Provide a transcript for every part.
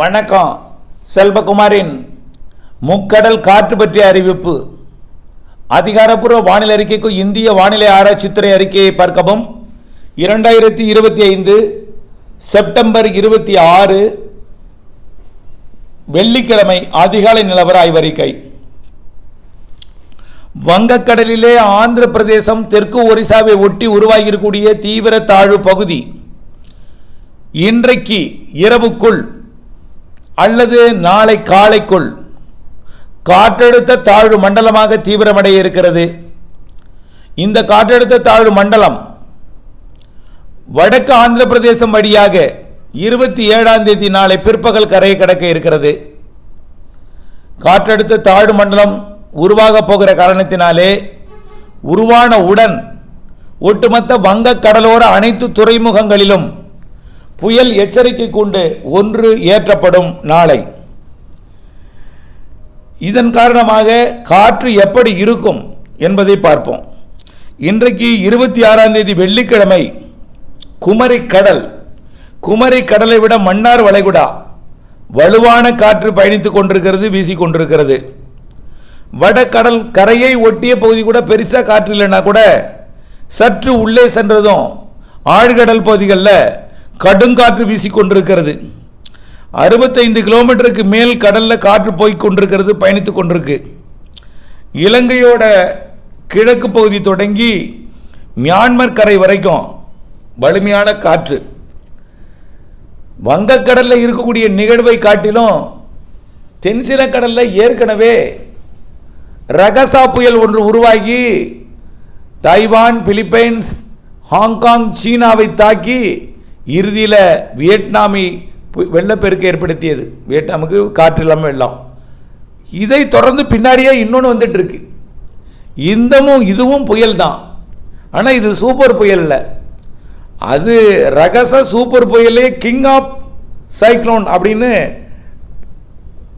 வணக்கம் செல்வகுமாரின் முக்கடல் காற்று பற்றிய அறிவிப்பு. அதிகாரப்பூர்வ வானிலை அறிக்கைக்கு இந்திய வானிலை ஆராய்ச்சித்துறை அறிக்கையை பார்க்கவும். இரண்டாயிரத்தி இருபத்தி ஐந்து செப்டம்பர் இருபத்தி ஆறு வெள்ளிக்கிழமை அதிகாலை நிலவர ஆய்வறிக்கை. வங்கக்கடலிலே ஆந்திர பிரதேசம் தெற்கு ஒரிசாவை ஒட்டி உருவாகியிருக்கூடிய தீவிர தாழ்வு பகுதி. இன்றைக்கு இரவுக்குள் அல்லது நாளை காலைக்குள் காற்றழுத்த தாழ்வு மண்டலமாக தீவிரமடைய இருக்கிறது. இந்த காற்றழுத்த தாழ்வு மண்டலம் வடக்கு ஆந்திர பிரதேசம் வழியாக இருபத்தி ஏழாம் தேதி நாளை பிற்பகல் கரையை கடக்க இருக்கிறது. காற்றழுத்த தாழ்வு மண்டலம் உருவாக போகிற காரணத்தினாலே உருவான உடன் ஒட்டுமொத்த வங்க கடலோர அனைத்து துறைமுகங்களிலும் புயல் எச்சரிக்கை கொண்டு ஒன்று ஏற்றப்படும் நாளை. இதன் காரணமாக காற்று எப்படி இருக்கும் என்பதை பார்ப்போம். இன்றைக்கு இருபத்தி ஆறாம் தேதி வெள்ளிக்கிழமை குமரி கடல் குமரி கடலை விட மன்னார் வளைகுடா வலுவான காற்று பயணித்துக் கொண்டிருக்கிறது வீசிக்கொண்டிருக்கிறது கொண்டிருக்கிறது. வடகடல் கரையை ஒட்டிய பகுதி கூட பெருசாக காற்று இல்லைன்னா கூட சற்று உள்ளே சென்றதும் ஆழ்கடல் பகுதிகளில் கடுங்காற்று வீசிக்கொண்டிருக்கிறது. அறுபத்தைந்து கிலோமீட்டருக்கு மேல் கடலில் காற்று போய் கொண்டிருக்கிறது பயணித்து கொண்டிருக்கு. இலங்கையோட கிழக்கு பகுதி தொடங்கி மியான்மர் கரை வரைக்கும் வலிமையான காற்று. வங்கக்கடலில் இருக்கக்கூடிய நிகழ்வை காட்டிலும் தென்சில கடலில் ஏற்கனவே ரகசா புயல் ஒன்று உருவாகி தைவான் பிலிப்பைன்ஸ் ஹாங்காங் சீனாவை தாக்கி இறுதியில் வியட்நாமி பு- வெள்ளப்பெருக்கு ஏற்படுத்தியது. வியட்நாமுக்கு காற்று இல்லாமல் வெள்ளம். இதை தொடர்ந்து பின்னாடியே இன்னொன்று வந்துட்டுருக்கு. இந்தமும் இதுவும் புயல் தான் ஆனால் இது சூப்பர் புயல் இல்லை. அது ரகச சூப்பர் புயலே கிங் ஆஃப் சைக்ளோன் அப்படின்னு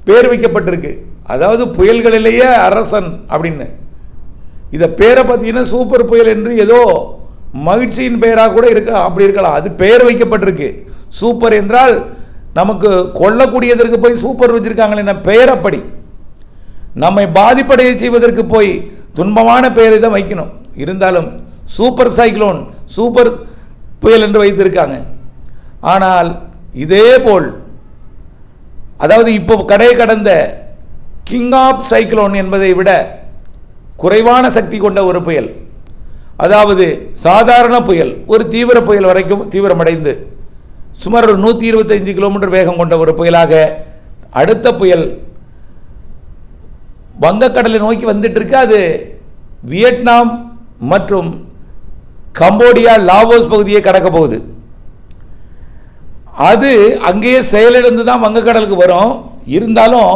பேர் வைக்கப்பட்டிருக்கு. அதாவது புயல்களிலேயே அரசன் அப்படின்னு. இதை பேரை பார்த்தீங்கன்னா சூப்பர் புயல் என்று ஏதோ மகிழ்ச்சியின் பெயராக கூட இருக்க அப்படி இருக்கலாம். அது பெயர் வைக்கப்பட்டிருக்கு. சூப்பர் என்றால் நமக்கு கொல்லக்கூடியதற்கு போய் சூப்பர் வச்சிருக்காங்களே என்ன பெயர் அப்படி. நம்மை பாதிப்படைய செய்வதற்கு போய் துன்பமான பெயரை தான் வைக்கணும். இருந்தாலும் சூப்பர் சைக்ளோன் சூப்பர் புயல் என்று வைத்திருக்காங்க. ஆனால் இதே போல் அதாவது இப்போ கடை கடந்த கிங் ஆஃப் சைக்ளோன் என்பதை விட குறைவான சக்தி கொண்ட ஒரு புயல். அதாவது சாதாரண புயல் ஒரு தீவிர புயல் வரைக்கும் தீவிரமடைந்து சுமார் ஒரு நூற்றி இருபத்தைந்து கிலோமீட்டர் வேகம் கொண்ட ஒரு புயலாக அடுத்த புயல் வங்கக்கடலை நோக்கி வந்துட்டு இருக்கு அது வியட்நாம் மற்றும் கம்போடியா லாவோஸ் பகுதியை கடக்க போகுது. அது அங்கேயே செயலிழந்து தான் வங்கக்கடலுக்கு வரும். இருந்தாலும்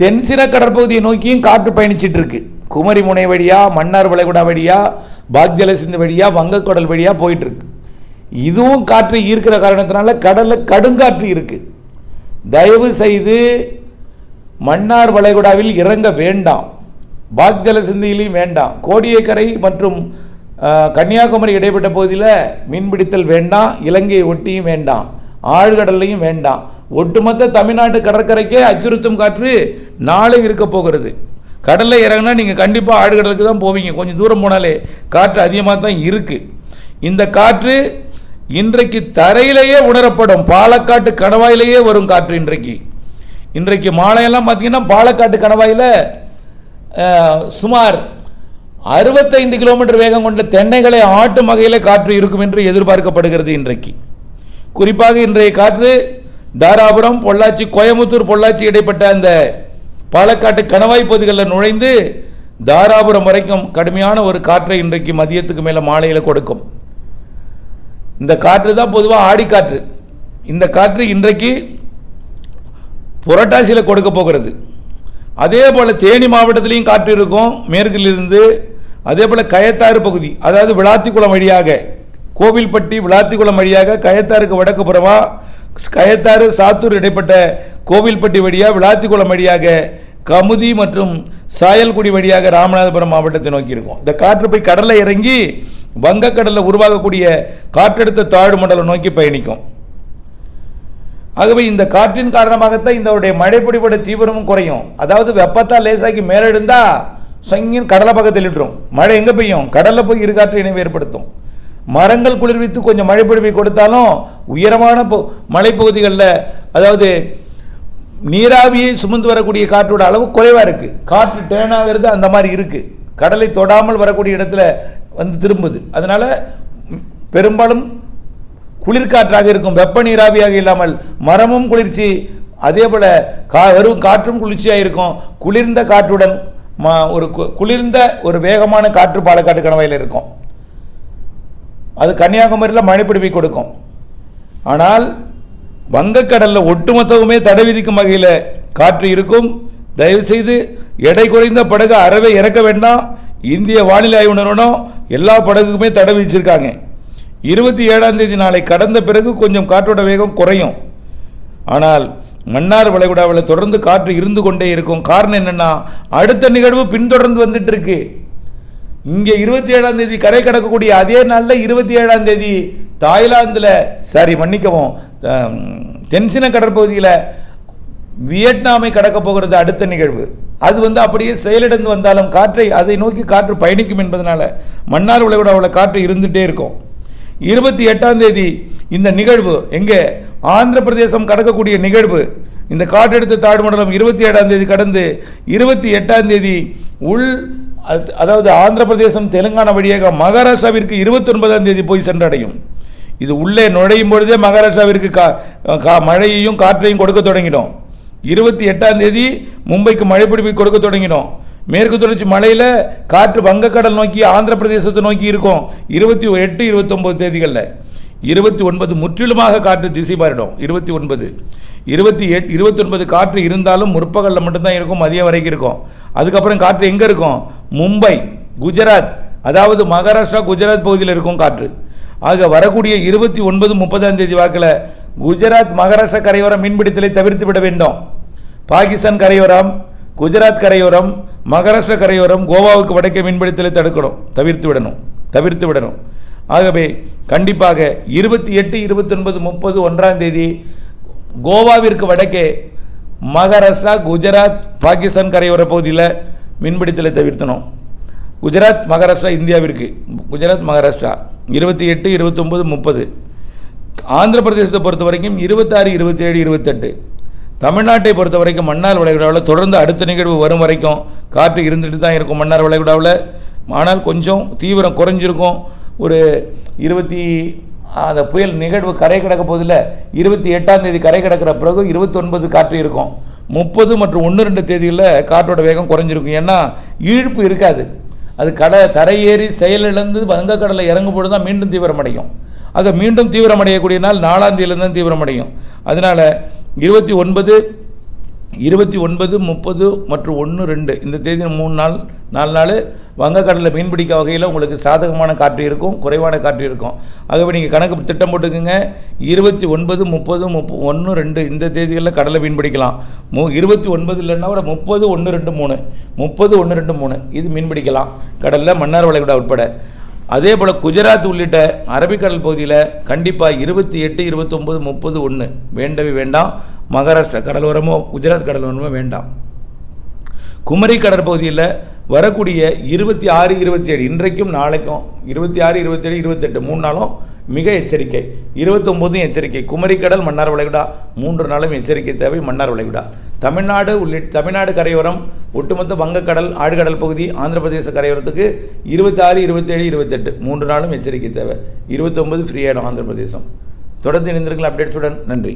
தென்சின கடற்பகுதியை நோக்கியும் காற்று பயணிச்சிட்டு இருக்கு குமரி முனை வழியா மன்னார் வளைகுடா வழியா பாக்ஜல சிந்து வழியா வங்கக்கடல் வழியாக போயிட்டுருக்கு. இதுவும் காற்று ஈர்க்கிற காரணத்தினால கடலில் கடுங்காற்று இருக்குது தயவு செய்து மன்னார் வளைகுடாவில் இறங்க வேண்டாம். பாக்ஜல சிந்தியிலையும் வேண்டாம். கோடியக்கரை மற்றும் கன்னியாகுமரி இடைப்பட்ட பகுதியில் மீன்பிடித்தல் வேண்டாம். இலங்கையை ஒட்டியும் வேண்டாம். ஆழ்கடல்லையும் வேண்டாம். ஒட்டுமொத்த தமிழ்நாட்டு கடற்கரைக்கே அச்சுறுத்தும் காற்று நாளை இருக்க போகிறது. கடலில் இறங்கினா நீங்கள் கண்டிப்பாக ஆழ்கடலுக்கு தான் போவீங்க. கொஞ்சம் தூரம் போனாலே காற்று அதிகமாக தான் இருக்குது இந்த காற்று இன்றைக்கு தரையிலேயே உணரப்படும். பாலக்காட்டு கணவாயிலேயே வரும் காற்று இன்றைக்கு. இன்றைக்கு மாலையெல்லாம் பார்த்தீங்கன்னா பாலக்காட்டு கணவாயில் சுமார் அறுபத்தைந்து கிலோமீட்டர் வேகம் கொண்ட தென்னைகளை ஆட்டும் வகையில் காற்று இருக்கும் என்று எதிர்பார்க்கப்படுகிறது இன்றைக்கு. குறிப்பாக இன்றைய காற்று தாராபுரம் பொள்ளாச்சி கோயமுத்தூர் பொள்ளாச்சி இடைப்பட்ட அந்த பாலக்காட்டு கணவாய் பகுதிகளில் நுழைந்து தாராபுரம் வரைக்கும் கடுமையான ஒரு காற்றை இன்றைக்கு மதியத்துக்கு மேலே மாலையில் கொடுக்கும். இந்த காற்று தான் பொதுவாக ஆடிக்காற்று இந்த காற்று இன்றைக்கு புரட்டாசியில் கொடுக்க போகிறது. அதே போல் தேனி மாவட்டத்திலையும் காற்று இருக்கும். மேற்கிலிருந்து அதே போல் கயத்தாறு பகுதி அதாவது விளாத்திக்குளம் வழியாக கோவில்பட்டி விளாத்திக்குளம் வழியாக கயத்தாருக்கு வடக்கு புறமாக கயத்தாறு சாத்தூர் இடைப்பட்ட கோவில்பட்டி வழியாக விளாத்திக்குளம் வழியாக கமுதி மற்றும் சாயல்குடி வழியாக ராமநாதபுரம் மாவட்டத்தை நோக்கி இருக்கும். இந்த காற்று போய் கடலில் இறங்கி வங்கக்கடலில் உருவாகக்கூடிய காற்றழுத்த தாழ்வு மண்டலம் நோக்கி பயணிக்கும். ஆகவே இந்த காற்றின் காரணமாகத்தான் இந்த மழைப்பிடிப்பட தீவிரமும் குறையும். அதாவது வெப்பத்தால் லேசாக்கி மேலெழுந்தா சங்கின் கடலை பக்கத்தில் இட்டுரும் மழை எங்கே பெய்யும்? கடலில் போய் இருகாற்று இணைவு ஏற்படுத்தும். மரங்கள் குளிர்வித்து கொஞ்சம் மழை பொழிவை கொடுத்தாலும் உயரமான மலைப்பகுதிகளில் அதாவது நீராவியை சுமந்து வரக்கூடிய காற்றோட அளவு குறைவாக இருக்குது காற்று டேனாகிறது அந்த மாதிரி இருக்குது கடலை தொடாமல் வரக்கூடிய இடத்துல வந்து திரும்புது. அதனால் பெரும்பாலும் குளிர்காற்றாக இருக்கும். வெப்ப நீராவியாக இல்லாமல் மரமும் குளிர்ச்சி அதே போல் கா வெறும் காற்றும் குளிர்ச்சியாக இருக்கும். குளிர்ந்த காற்றுடன் ம ஒரு கு- குளிர்ந்த ஒரு வேகமான காற்று பாலக்காட்டு கணவாயில் இருக்கும். அது கன்னியாகுமரியில் மழைப்பிடிவை கொடுக்கும். ஆனால் வங்கக்கடலில் ஒட்டுமொத்தமுமே தடை விதிக்கும் வகையில் காற்று இருக்கும். தயவுசெய்து எடை குறைந்த படகு அறவே இறக்க வேண்டாம். இந்திய வானிலை ஆய்வு நிறுவனம் எல்லா படகுக்குமே தடை விதிச்சிருக்காங்க. இருபத்தி ஏழாம் தேதி நாளை கடந்த பிறகு கொஞ்சம் காற்றோட வேகம் குறையும். ஆனால் மன்னார் வளைகுடாவில் தொடர்ந்து காற்று இருந்து கொண்டே இருக்கும். காரணம் என்னென்னா அடுத்த நிகழ்வு பின்தொடர்ந்து வந்துட்டு இருக்கு. இங்கே இருபத்தி ஏழாம் தேதி கரை கடக்கக்கூடிய அதே நாளில் இருபத்தி ஏழாம் தேதி தாய்லாந்தில் சாரி மன்னிக்கவும் தென்சின கடற்பகுதியில் வியட்நாமை கடக்க போகிறது அடுத்த நிகழ்வு. அது வந்து அப்படியே செயலிழந்து வந்தாலும் காற்றை அதை நோக்கி காற்று பயணிக்கும் என்பதனால மன்னார் விளைகுடாவில் காற்று இருந்துகிட்டே இருக்கும். இருபத்தி எட்டாம் தேதி இந்த நிகழ்வு எங்கே? ஆந்திர பிரதேசம் கடக்கக்கூடிய நிகழ்வு. இந்த காற்றெடுத்த தாழ்மண்டலம் இருபத்தி ஏழாம் தேதி கடந்து இருபத்தி எட்டாம் தேதி உள் அதாவது ஆந்திர பிரதேசம் தெலுங்கானா வழியாக மகாராஷ்டிராவிற்கு இருபத்தி ஒன்பதாம் தேதி போய் சென்றடையும். இது உள்ளே நுழையும் பொழுதே மகாராஷ்டிராவிற்கு கா கா- மழையையும் காற்றையும் கொடுக்க தொடங்கிடும் இருபத்தி எட்டாம் தேதி மும்பைக்கு மழை பிடிப்பை கொடுக்க தொடங்கிடும் மேற்கு தொடர்ச்சி மலையில் காற்று வங்கக்கடல் நோக்கி ஆந்திர பிரதேசத்தை நோக்கி இருக்கும். இருபத்தி எட்டு இருபத்தொம்பது தேதிகளில். இருபத்தி ஒன்பது முற்றிலுமாக காற்று திசை மாறிடும். இருபத்தி ஒன்பது. இருபத்தி எட் இருபத்தொன்பது காற்று இருந்தாலும் முற்பகலில் மட்டும்தான் இருக்கும் மதியம் வரைக்கும் இருக்கும். அதுக்கப்புறம் காற்று எங்கே இருக்கும்? மும்பை குஜராத். அதாவது மகாராஷ்டிரா குஜராத் பகுதியில் இருக்கும் காற்று. ஆக வரக்கூடிய இருபத்தி ஒன்பது முப்பதாம் தேதி வாக்கில் குஜராத் மகாராஷ்டிரா கரையோரம் மீன்பிடித்தலை தவிர்த்து விட வேண்டும். பாகிஸ்தான் கரையோரம் குஜராத் கரையோரம் மகாராஷ்டிரா கரையோரம் கோவாவுக்கு வடக்கே மீன்பிடித்தலை தடுக்கணும் தவிர்த்து விடணும் தவிர்த்து விடணும். ஆகவே கண்டிப்பாக இருபத்தி எட்டு இருபத்தொன்பது முப்பது ஒன்றாம் தேதி கோவாவிற்கு வடக்கே மகாராஷ்டிரா குஜராத் பாகிஸ்தான் கரையோர பகுதியில் மீன்பிடித்தலை தவிர்த்தணும். குஜராத் மகாராஷ்டிரா இந்தியாவிற்கு. குஜராத் மகாராஷ்டிரா. இருபத்தி எட்டு இருபத்தொம்பது முப்பது. ஆந்திர பிரதேசத்தை பொறுத்த வரைக்கும் இருபத்தாறு இருபத்தேழு இருபத்தெட்டு. தமிழ்நாட்டை பொறுத்த வரைக்கும் மன்னார் வளைகுடாவில் தொடர்ந்து அடுத்த நிகழ்வு வரும் வரைக்கும் காற்று இருந்துட்டு தான் இருக்கும் மன்னார் வளைகுடாவில். ஆனால் கொஞ்சம் தீவிரம் குறைஞ்சிருக்கும். ஒரு இருபத்தி அந்த புயல் நிகழ்வு கரை கிடக்க போதில் இருபத்தி எட்டாம் தேதி கரை கிடக்கிற பிறகு இருபத்தொன்பது காற்று இருக்கும். முப்பது மற்றும் ஒன்று ரெண்டு தேதிகளில் காற்றோட வேகம் குறைஞ்சிருக்கும். ஏன்னா ஈழ்ப்பு இருக்காது. அது கடை தரையேறி செயலிழந்து வங்கக்கடலில் இறங்கும் பொழுது தான் மீண்டும் தீவிரமடையும். அது மீண்டும் தீவிரமடையக்கூடிய நாள் நாலாம் தேதியிலேருந்து தான் தீவிரமடையும். அதனால் இருபத்தி ஒன்பது இருபத்தி ஒன்பது முப்பது மற்றும் ஒன்று ரெண்டு. இந்த தேதி மூணு நாள் நாலு நாள் வங்கக்கடலில் மீன்பிடிக்க வகையில் உங்களுக்கு சாதகமான காற்று இருக்கும் குறைவான காற்று இருக்கும். ஆகவே நீங்கள் கணக்கு திட்டம் போட்டுக்கோங்க. இருபத்தி ஒன்பது முப்பது முப்ப ஒன்று ரெண்டு. இந்த தேதிகளில் கடலை மீன்பிடிக்கலாம் மு இருபத்தி ஒன்பது இல்லைன்னா கூட முப்பது ஒன்று ரெண்டு மூணு. முப்பது ஒன்று ரெண்டு மூணு. இது மீன்பிடிக்கலாம் கடலில் மன்னார் வளைகுடா உட்பட. அதே போல் குஜராத் உள்ளிட்ட அரபிக்கடல் பகுதியில் கண்டிப்பாக இருபத்தி எட்டு இருபத்தொம்போது முப்பது ஒன்று வேண்டவே வேண்டாம். மகாராஷ்டிரா கடலோரமோ குஜராத் கடலோரமோ வேண்டாம். குமரி கடற்பகுதியில் வரக்கூடிய இருபத்தி ஆறு இருபத்தி ஏழு இன்றைக்கும் நாளைக்கும் இருபத்தி ஆறு இருபத்தேழு இருபத்தெட்டு மூணு நாளும் மிக எச்சரிக்கை. இருபத்தொம்போதும் எச்சரிக்கை. குமரிக்கடல் மன்னார் வளைகுடா. மூன்று நாளும் எச்சரிக்கை தேவை மன்னார் வளைகுடா. தமிழ்நாடு உள்ளிட்ட தமிழ்நாடு கரையோரம் ஒட்டுமொத்த வங்கக்கடல் ஆழ்கடல் பகுதி ஆந்திர பிரதேச கரையோரத்துக்கு இருபத்தாறு இருபத்தேழு இருபத்தெட்டு. மூன்று நாளும் எச்சரிக்கை தேவை. இருபத்தொம்பது ஃப்ரீ ஆகிடும் ஆந்திர பிரதேசம் தொடர்ந்து இணைந்திருங்கள் அப்டேட்ஸுடன் நன்றி.